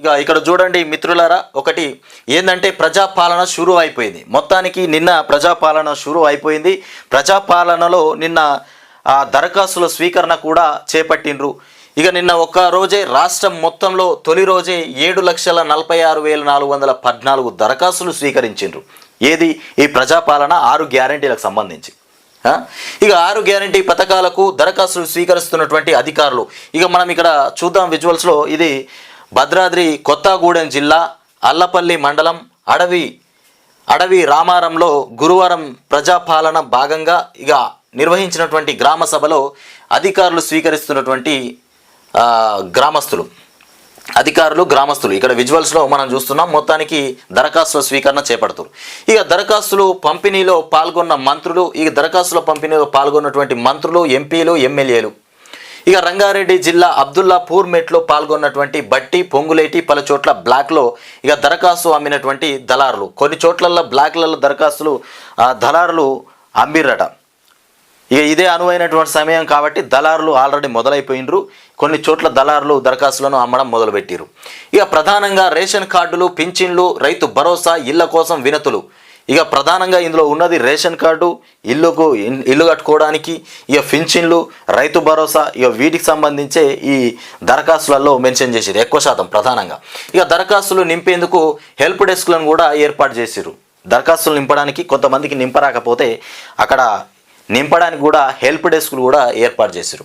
ఇక ఇక్కడ చూడండి మిత్రులారా ఒకటి ఏంటంటే ప్రజాపాలన షురు అయిపోయింది. మొత్తానికి నిన్న ప్రజాపాలన షురు అయిపోయింది. ప్రజాపాలనలో నిన్న ఆ దరఖాస్తుల స్వీకరణ కూడా చేపట్టిండ్రు. ఇక నిన్న ఒక్క రోజే రాష్ట్రం మొత్తంలో తొలి రోజే ఏడు లక్షల నలభై ఆరు వేల నాలుగు వందల పద్నాలుగు దరఖాస్తులు స్వీకరించిండ్రు. ఏది? ఈ ప్రజాపాలన ఆరు గ్యారంటీలకు సంబంధించి. ఇక ఆరు గ్యారంటీ పథకాలకు దరఖాస్తులు స్వీకరిస్తున్నటువంటి అధికారులు. ఇక మనం ఇక్కడ చూద్దాం విజువల్స్లో ఇది భద్రాద్రి కొత్తగూడెం జిల్లా అల్లపల్లి మండలం అడవి అడవి రామారంలో గురువారం ప్రజాపాలన భాగంగా ఇక నిర్వహించినటువంటి గ్రామ సభలో అధికారులు స్వీకరిస్తున్నటువంటి గ్రామస్తులు. అధికారులు గ్రామస్తులు. ఇక్కడ విజువల్స్లో మనం చూస్తున్నాం మొత్తానికి దరఖాస్తుల స్వీకరణ చేపడుతారు. ఇక దరఖాస్తులు పంపిణీలో పాల్గొన్న మంత్రులు ఈ దరఖాస్తుల పంపిణీలో పాల్గొన్నటువంటి మంత్రులు ఎంపీలు ఎమ్మెల్యేలు ఇక రంగారెడ్డి జిల్లా అబ్దుల్లాపూర్ మెట్లో పాల్గొన్నటువంటి బట్టి పొంగులేటి పలు చోట్ల బ్లాక్లో ఇక దరఖాస్తు అమ్మినటువంటి దళారులు. కొన్ని చోట్లలో బ్లాక్లలో దరఖాస్తులు దళారులు అమ్మిర్రట. ఇక ఇదే అనువైనటువంటి సమయం కాబట్టి దళారులు ఆల్రెడీ మొదలైపోయినరు. కొన్ని చోట్ల దళారులు దరఖాస్తులను అమ్మడం మొదలుపెట్టిరు ఇక ప్రధానంగా రేషన్ కార్డులు పింఛన్లు రైతు భరోసా ఇళ్ళ కోసం వినతులు. ఇక ప్రధానంగా ఇందులో ఉన్నది రేషన్ కార్డు ఇల్లుకు ఇల్లు కట్టుకోవడానికి ఇక పింఛన్లు రైతు భరోసా ఇక వీటికి సంబంధించే ఈ దరఖాస్తులలో మెన్షన్ చేసిరు ఎక్కువ శాతం ప్రధానంగా. ఇక దరఖాస్తులు నింపేందుకు హెల్ప్ డెస్క్లను కూడా ఏర్పాటు చేసిరు దరఖాస్తులు నింపడానికి కొంతమందికి నింపరాకపోతే అక్కడ నింపడానికి కూడా హెల్ప్ డెస్క్లు కూడా ఏర్పాటు చేశారు